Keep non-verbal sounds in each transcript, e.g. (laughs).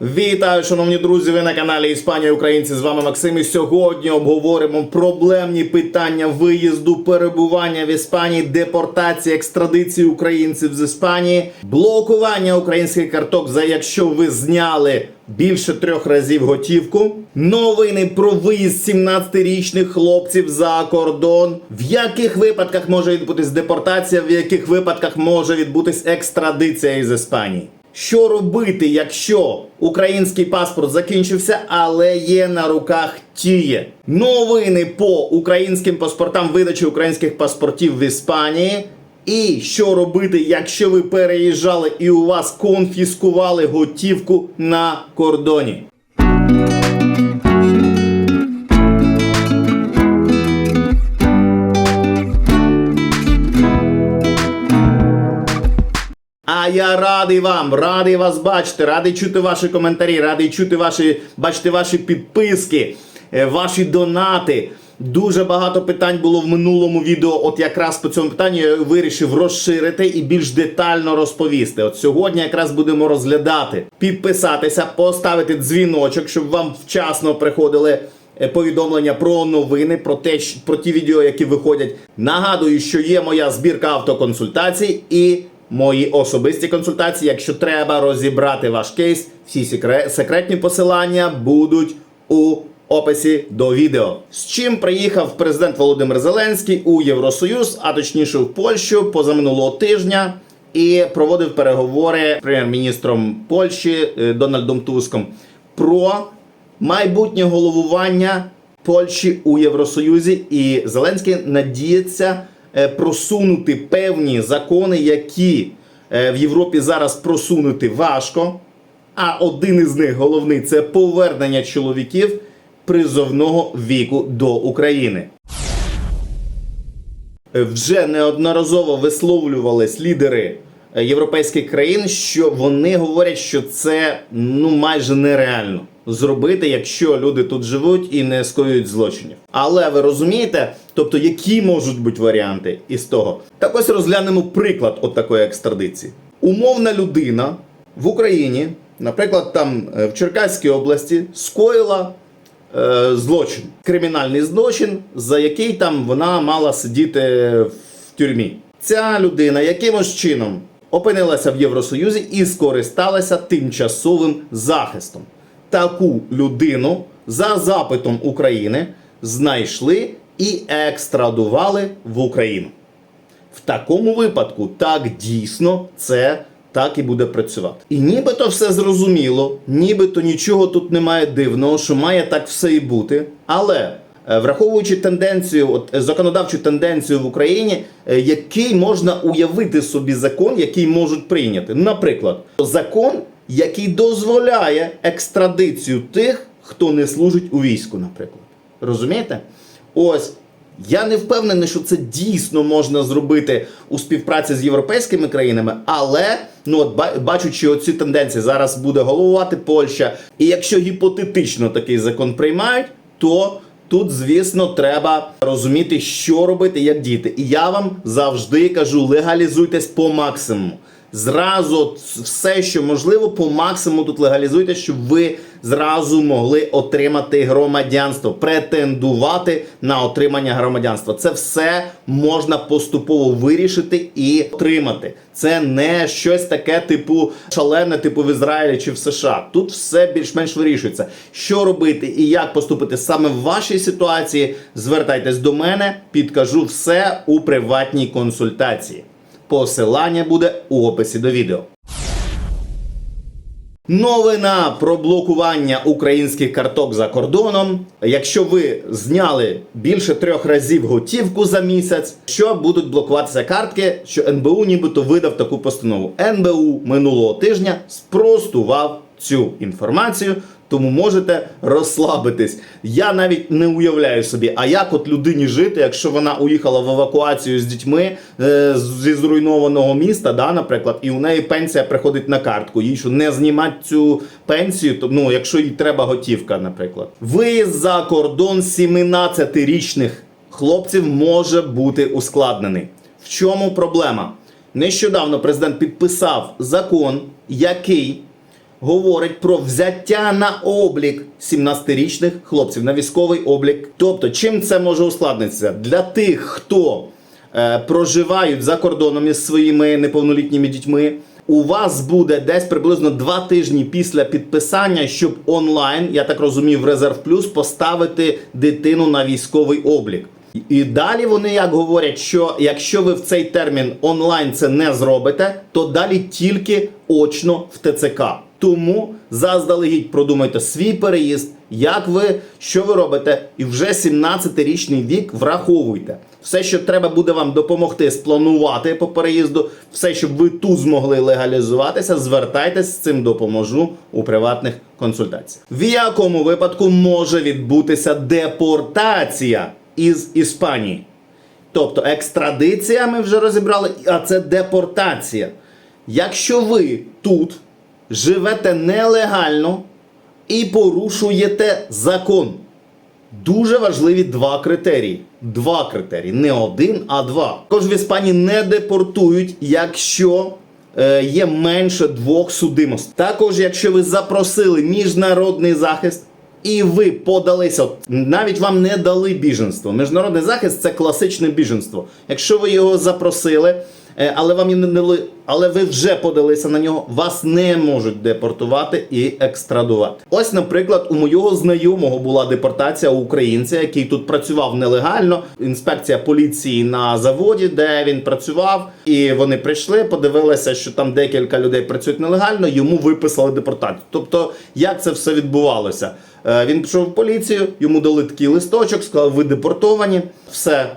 Вітаю, шановні друзі! Ви на каналі Іспанія Українці. З вами Максим. І сьогодні обговоримо проблемні питання виїзду, перебування в Іспанії, депортації, екстрадиції українців з Іспанії, блокування українських карток, за якщо ви зняли більше трьох разів готівку. Новини про виїзд 17-річних хлопців за кордон. В яких випадках може відбутись депортація, в яких випадках може відбутись екстрадиція із Іспанії. Що робити, якщо український паспорт закінчився, але є на руках тіє? Новини по українським паспортам видачі українських паспортів в Іспанії. І що робити, якщо ви переїжджали і у вас конфіскували готівку на кордоні? А я радий вам, радий вас бачити, радий чути ваші коментарі, радий чути ваші, бачити ваші підписки, е, ваші донати. Дуже багато питань було в минулому відео. От якраз по цьому питанню я вирішив розширити і більш детально розповісти. От сьогодні якраз будемо розглядати, підписатися, поставити дзвіночок, щоб вам вчасно приходили е, повідомлення про новини, про те, про ті відео, які виходять. Нагадую, що є моя збірка автоконсультацій і мої особисті консультації. Якщо треба розібрати ваш кейс, всі секретні посилання будуть у описі до відео. З чим приїхав президент Володимир Зеленський у Євросоюз, а точніше в Польщу позаминулого тижня. І проводив переговори з прем'єр-міністром Польщі е, Дональдом Туском про майбутнє головування Польщі у Євросоюзі. І Зеленський надіється просунути певні закони, які е, в Європі зараз просунути важко. А один із них головний це повернення чоловіків призовного віку до України. Е, Вже неодноразово висловлювались лідери е, європейських країн, що вони говорять, що це ну майже нереально зробити, якщо люди тут живуть і не скоюють злочинів. Але ви розумієте, тобто які можуть бути варіанти із того? Так ось розглянемо приклад от такої екстрадиції. Умовна людина в Україні, наприклад, там е, в Черкаській області, скоїла е, злочин, кримінальний злочин, за який там вона мала сидіти в тюрмі. Ця людина якимось чином опинилася в Євросоюзі і скористалася тимчасовим захистом. Таку людину за запитом України знайшли і екстрадували в Україну. В такому випадку так дійсно це так і буде працювати. І нібито все зрозуміло, нібито нічого тут немає дивного, що має так все і бути. Але е, враховуючи тенденцію, от е, законодавчу тенденцію в Україні, е, який можна уявити собі закон, який можуть прийняти. Наприклад, закон, який дозволяє екстрадицію тих, хто не служить у війську, наприклад. Розумієте? Ось я не впевнений, що це дійсно можна зробити у співпраці з європейськими країнами, але ну от ба- бачучи оці тенденції, зараз буде головувати Польща. І якщо гіпотетично такий закон приймають, то тут, звісно, треба розуміти, що робити, як діяти. І я вам завжди кажу: легалізуйтесь по максимуму. Зразу все, що можливо, по максимуму тут легалізуйте, щоб ви зразу могли отримати громадянство, претендувати на отримання громадянства. Це все можна поступово вирішити і отримати. Це не щось таке, типу шалене, типу в Ізраїлі чи в США. Тут все більш-менш вирішується. Що робити і як поступити саме в вашій ситуації? Звертайтесь до мене, підкажу все у приватній консультації. Посилання буде у описі до відео. Новина про блокування українських карток за кордоном. Якщо ви зняли більше трьох разів готівку за місяць, що будуть блокуватися картки, що НБУ нібито видав таку постанову. НБУ минулого тижня спростував цю інформацію, тому можете розслабитись. Я навіть не уявляю собі, а як от людині жити, якщо вона уїхала в евакуацію з дітьми е, зі зруйнованого міста, да, наприклад, і у неї пенсія приходить на картку. Їй що не знімати цю пенсію, то ну, якщо їй треба готівка, наприклад. Виїзд за кордон 17-річних хлопців може бути ускладнений. В чому проблема? Нещодавно президент підписав закон, який говорить про взяття на облік 17-річних хлопців на військовий облік. Тобто, чим це може ускладнитися? Для тих, хто е, проживають за кордоном із своїми неповнолітніми дітьми. У вас буде десь приблизно два тижні після підписання, щоб онлайн, я так розумію, в Резерв Плюс поставити дитину на військовий облік. І далі вони як говорять, що якщо ви в цей термін онлайн це не зробите, то далі тільки очно в ТЦК. Тому заздалегідь продумайте свій переїзд, як ви, що ви робите, і вже 17-річний вік враховуйте. Все, що треба буде вам допомогти спланувати по переїзду, все, щоб ви тут змогли легалізуватися, звертайтесь з цим допоможу у приватних консультаціях. В якому випадку може відбутися депортація із Іспанії? Тобто екстрадиція ми вже розібрали, а це депортація. Якщо ви тут живете нелегально і порушуєте закон, дуже важливі два критерії. Два критерії, не один, а два. Також в Іспанії не депортують, якщо е, є менше двох судимостей. Також, якщо ви запросили міжнародний захист. І ви подалися, навіть вам не дали біженство. Міжнародний захист це класичне біженство. Якщо ви його запросили, але вам не дали, але ви вже подалися на нього, вас не можуть депортувати і екстрадувати. Ось, наприклад, у моєго знайомого була депортація українця, який тут працював нелегально. Інспекція поліції на заводі, де він працював, і вони прийшли, подивилися, що там декілька людей працюють нелегально. Йому виписали депортацію. Тобто, як це все відбувалося? Е, Він пішов в поліцію, йому дали такий листочок, сказали, ви депортовані. Все,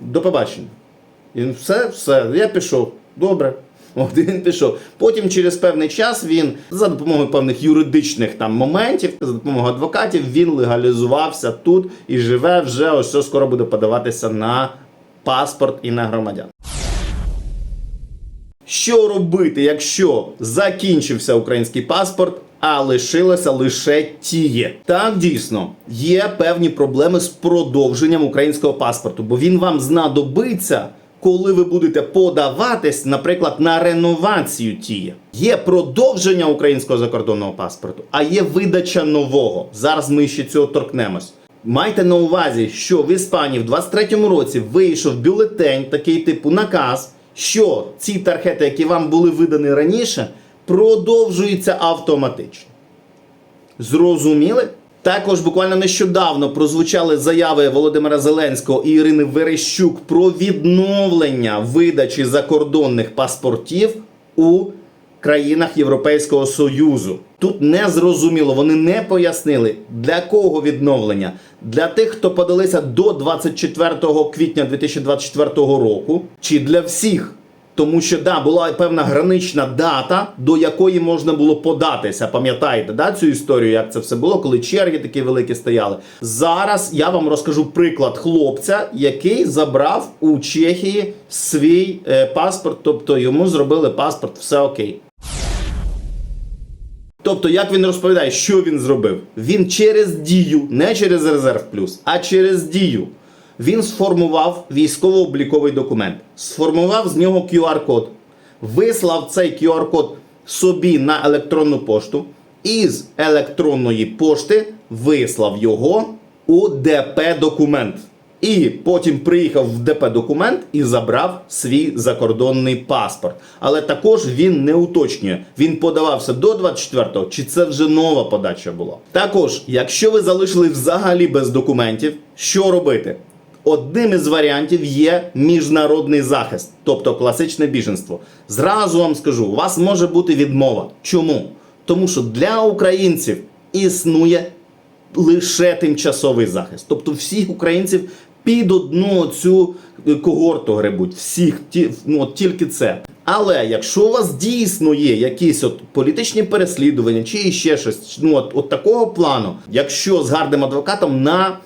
до побачення. Він все, все, я пішов. Добре. От (laughs) він пішов. Потім через певний час він за допомогою певних юридичних там моментів, за допомогою адвокатів, він легалізувався тут і живе вже ось що скоро буде подаватися на паспорт і на громадян. Що робити, якщо закінчився український паспорт, а лишилося лише тіє? Так, дійсно, є певні проблеми з продовженням українського паспорту, бо він вам знадобиться, коли ви будете подаватись, наприклад, на реновацію тіє. Є продовження українського закордонного паспорту, а є видача нового. Зараз ми ще цього торкнемось. Майте на увазі, що в Іспанії в 23-му році вийшов бюлетень, такий типу наказ, що ці тархети, які вам були видані раніше, продовжуються автоматично. Зрозуміли? Також буквально нещодавно прозвучали заяви Володимира Зеленського і Ірини Верещук про відновлення видачі закордонних паспортів у країнах Європейського Союзу. Тут не зрозуміло, вони не пояснили, для кого відновлення. Для тих, хто подалися до 24 квітня 2024 року, чи для всіх. Тому що да, була певна гранична дата, до якої можна було податися. Пам'ятаєте, да, цю історію, як це все було, коли черги такі великі стояли. Зараз я вам розкажу приклад хлопця, який забрав у Чехії свій е, паспорт, тобто йому зробили паспорт, все окей. Тобто, як він розповідає, що він зробив? Він через дію, не через резерв плюс, а через дію. Він сформував військово-обліковий документ, сформував з нього QR-код, вислав цей QR-код собі на електронну пошту, і з електронної пошти вислав його у ДП-документ. І потім приїхав в ДП документ і забрав свій закордонний паспорт. Але також він не уточнює, він подавався до 24-го, чи це вже нова подача була. Також, якщо ви залишили взагалі без документів, що робити? Одним із варіантів є міжнародний захист, тобто класичне біженство. Зразу вам скажу, у вас може бути відмова. Чому? Тому що для українців існує лише тимчасовий захист. Тобто всіх українців під одну цю когорту гребуть. Всіх ті, ну, от тільки це. Але якщо у вас дійсно є якісь от політичні переслідування чи ще щось, ну от, от такого плану, якщо з гарним адвокатом на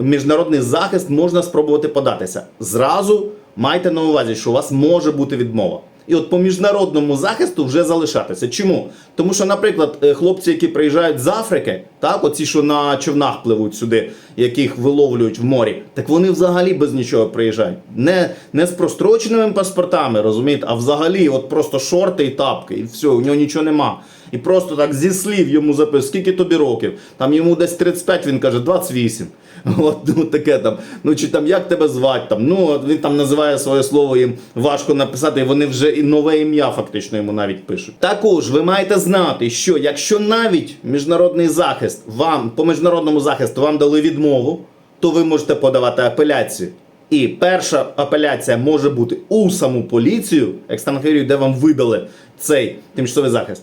міжнародний захист можна спробувати податися. Зразу майте на увазі, що у вас може бути відмова. І от по міжнародному захисту вже залишатися. Чому? Тому що, наприклад, е, хлопці, які приїжджають з Африки, так, оці, що на човнах пливуть сюди, яких виловлюють в морі, так вони взагалі без нічого приїжджають. Не, не з простроченими паспортами, розумієте, а взагалі, от просто шорти і тапки, і все, у нього нічого нема. І просто так зі слів йому записує, скільки тобі років? Там йому десь 35, він каже 28. (laughs) От, ну таке там. Ну чи там як тебе звати? Там, ну от він там називає своє слово, їм важко написати, і вони вже і нове ім'я фактично йому навіть пишуть. Також ви маєте знати, що якщо навіть міжнародний захист вам по міжнародному захисту вам дали відмову, то ви можете подавати апеляцію. І перша апеляція може бути у саму поліцію, екстранхерію, де вам видали цей тимчасовий захист.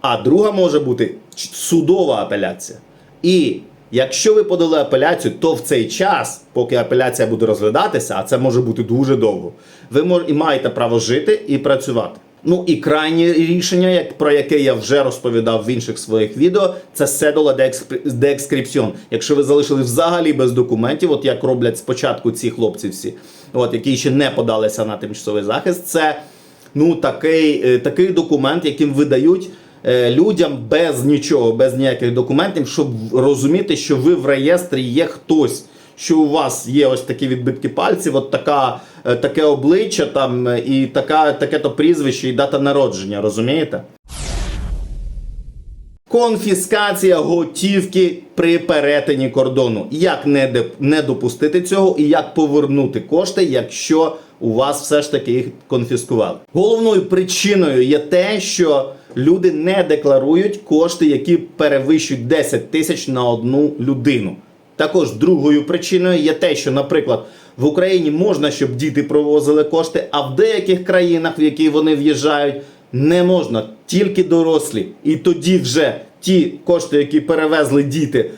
А друга може бути судова апеляція. І якщо ви подали апеляцію, то в цей час, поки апеляція буде розглядатися, а це може бути дуже довго, ви мож, і маєте право жити і працювати. Ну і крайнє рішення, як, про яке я вже розповідав в інших своїх відео, це седола де. Якщо ви залишили взагалі без документів, от як роблять спочатку ці хлопці всі, от, які ще не подалися на тимчасовий захист, це ну, такий, е, такий документ, яким видають людям без нічого, без ніяких документів, щоб розуміти, що ви в реєстрі є хтось. Що у вас є ось такі відбитки пальців, от така, е, таке обличчя там е, і таке то прізвище і дата народження, розумієте? Конфіскація готівки при перетині кордону. Як не, не допустити цього і як повернути кошти, якщо у вас все ж таки їх конфіскували. Головною причиною є те, що люди не декларують кошти, які перевищують 10 тисяч на одну людину. Також другою причиною є те, що, наприклад, в Україні можна, щоб діти провозили кошти, а в деяких країнах, в які вони в'їжджають, не можна, тільки дорослі. І тоді вже ті кошти, які перевезли діти,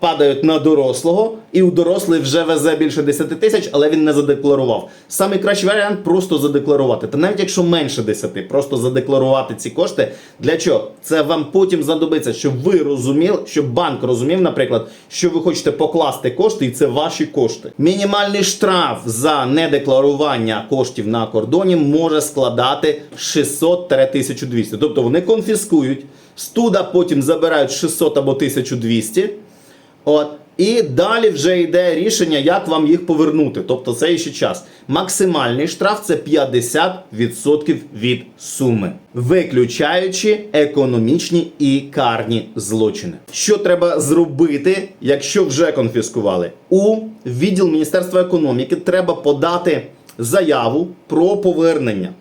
падають на дорослого, і у дорослий вже везе більше 10 тисяч, але він не задекларував. Самий кращий варіант просто задекларувати. Та навіть якщо менше 10, просто задекларувати ці кошти. Для чого? Це вам потім знадобиться, щоб ви розуміли, щоб банк розумів, наприклад, що ви хочете покласти кошти, і це ваші кошти. Мінімальний штраф за недекларування коштів на кордоні може складати 600-1200. Тобто вони конфіскують, студа потім забирають 600 або 1200. От. І далі вже йде рішення, як вам їх повернути. Тобто це ще час. Максимальний штраф це 50% від суми, виключаючи економічні і карні злочини. Що треба зробити, якщо вже конфіскували? У відділ Міністерства економіки треба подати заяву про повернення.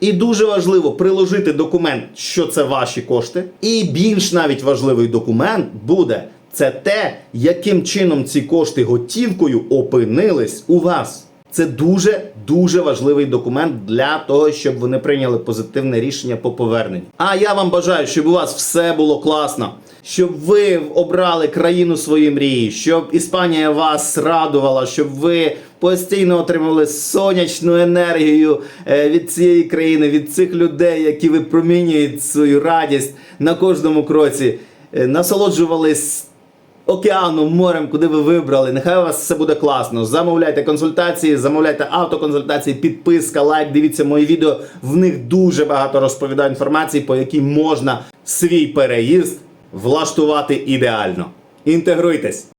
І дуже важливо приложити документ, що це ваші кошти. І більш навіть важливий документ буде це те, яким чином ці кошти готівкою опинились у вас. Це дуже дуже важливий документ для того, щоб вони прийняли позитивне рішення по поверненню. А я вам бажаю, щоб у вас все було класно, щоб ви обрали країну своєї мрії, щоб Іспанія вас радувала, щоб ви постійно отримували сонячну енергію е, від цієї країни, від цих людей, які випромінюють свою радість на кожному кроці, е, насолоджувались океаном, морем, куди ви вибрали. Нехай у вас все буде класно. Замовляйте консультації, замовляйте автоконсультації, підписка, лайк. Дивіться мої відео. В них дуже багато розповідаю інформації, по якій можна свій переїзд влаштувати ідеально. Інтегруйтесь!